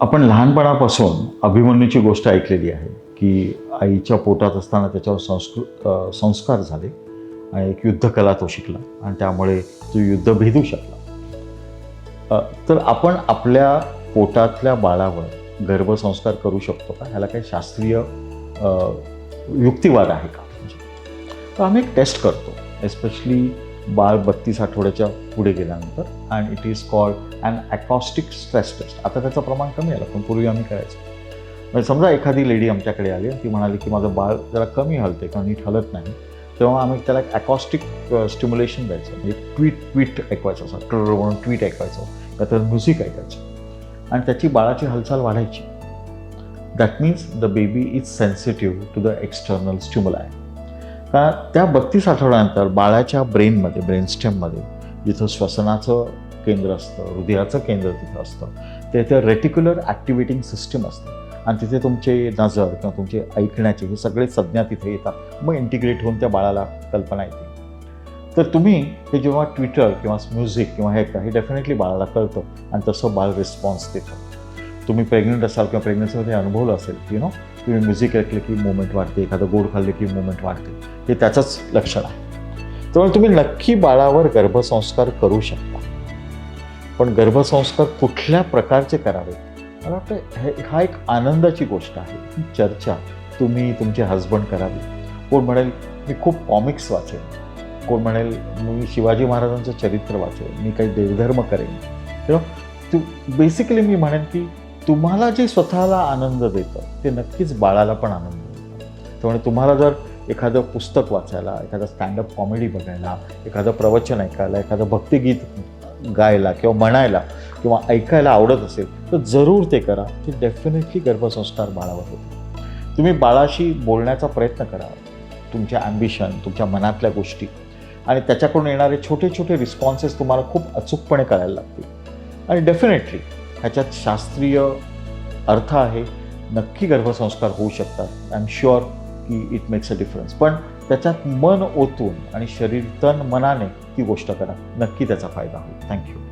आपण लहानपणापासून अभिमन्यूची गोष्ट ऐकलेली आहे की आईच्या पोटात असताना त्याच्यावर संस्कृत संस्कार झाले आणि एक युद्धकला तो शिकला आणि त्यामुळे तो युद्ध भेदू शकला. तर आपण आपल्या पोटातल्या बाळावर गर्भसंस्कार करू शकतो का? ह्याला काही शास्त्रीय युक्तिवाद आहे का? म्हणजे तर आम्ही एक टेस्ट करतो एस्पेशली बाळ बत्तीस आठवड्याच्या पुढे गेल्यानंतर and it is called and acoustic stress test आता त्याचं प्रमाण कमी आलं पण पूर्वी आम्ही करायचो. म्हणजे समजा एखादी लेडी आमच्याकडे आली ती म्हणाली की माझं बाळ जरा कमी हलते किंवा नीट हलत नाही. तेव्हा आम्ही त्याला एक अकॉस्टिक स्टिम्युलेशन द्यायचं. म्हणजे ट्वीट ट्वीट ऐकवायचं असं ट्र म्हणून ट्वीट ऐकवायचं का तर म्युझिक ऐकायचं. आणि त्याची बाळाची हालचाल वाढायची. That means the baby is sensitive to the external stimuli का त्या बत्तीस आठवड्यानंतर बाळाच्या ब्रेनमध्ये ब्रेनस्टेममध्ये जिथं श्वसनाचं केंद्र असतं हृदयाचं केंद्र तिथं असतं तिथे रेटिक्युलर ॲक्टिवेटिंग सिस्टीम असते. आणि तिथे तुमचे नजर किंवा तुमचे ऐकण्याचे हे सगळे संज्ञा तिथे येतात. मग इंटिग्रेट होऊन त्या बाळाला कल्पना येते. तर तुम्ही हे जेव्हा ट्विटर किंवा म्युझिक किंवा हे काही हे डेफिनेटली बाळाला कळतं आणि तसं बाळ रिस्पॉन्स देतं. तुम्ही प्रेग्नंट असाल किंवा प्रेग्नन्सीमध्ये अनुभवलं असेल यु नो तुम्ही म्युझिक ऐकलं की मुवमेंट वाढते एखादं गोड खाल्लं की मुवमेंट वाढते. हे त्याचंच लक्षण आहे. त्यामुळे तुम्ही नक्की बाळावर गर्भसंस्कार करू शकता. पण गर्भसंस्कार कुठल्या प्रकारचे करावे? मला वाटतं हे हा एक आनंदाची गोष्ट आहे. ही चर्चा तुम्ही तुमचे हजबंड करावी. कोण म्हणेल मी खूप कॉमिक्स वाचेन. कोण म्हणेल मी शिवाजी महाराजांचं चरित्र वाचेन. मी काही देवधर्म करेन. यु तू बेसिकली मी म्हणेन की तुम्हाला जे स्वतःला आनंद देतं ते नक्कीच बाळाला पण आनंद देतं. त्यामुळे तुम्हाला जर एखादं पुस्तक वाचायला एखादं स्टँडअप कॉमेडी बघायला एखादं प्रवचन ऐकायला एखादं भक्तिगीत गायला किंवा म्हणायला किंवा ऐकायला आवडत असेल तर जरूर ते करा. ते डेफिनेटली गर्भसंस्कार बाळावर होते तुम्ही बाळाशी बोलण्याचा प्रयत्न करा. तुमच्या ॲम्बिशन तुमच्या मनातल्या गोष्टी आणि त्याच्याकडून येणारे छोटे छोटे रिस्पॉन्सेस तुम्हाला खूप अचूकपणे करायला लागतील. आणि डेफिनेटली ह्याच्यात शास्त्रीय अर्थ आहे. नक्की गर्भसंस्कार होऊ शकतात. आय एम शुअर की इट मेक्स अ डिफरन्स पण त्याच्यात मन ओतून आणि शरीर तन मनाने ती गोष्ट करा. नक्की त्याचा फायदा होईल. थँक्यू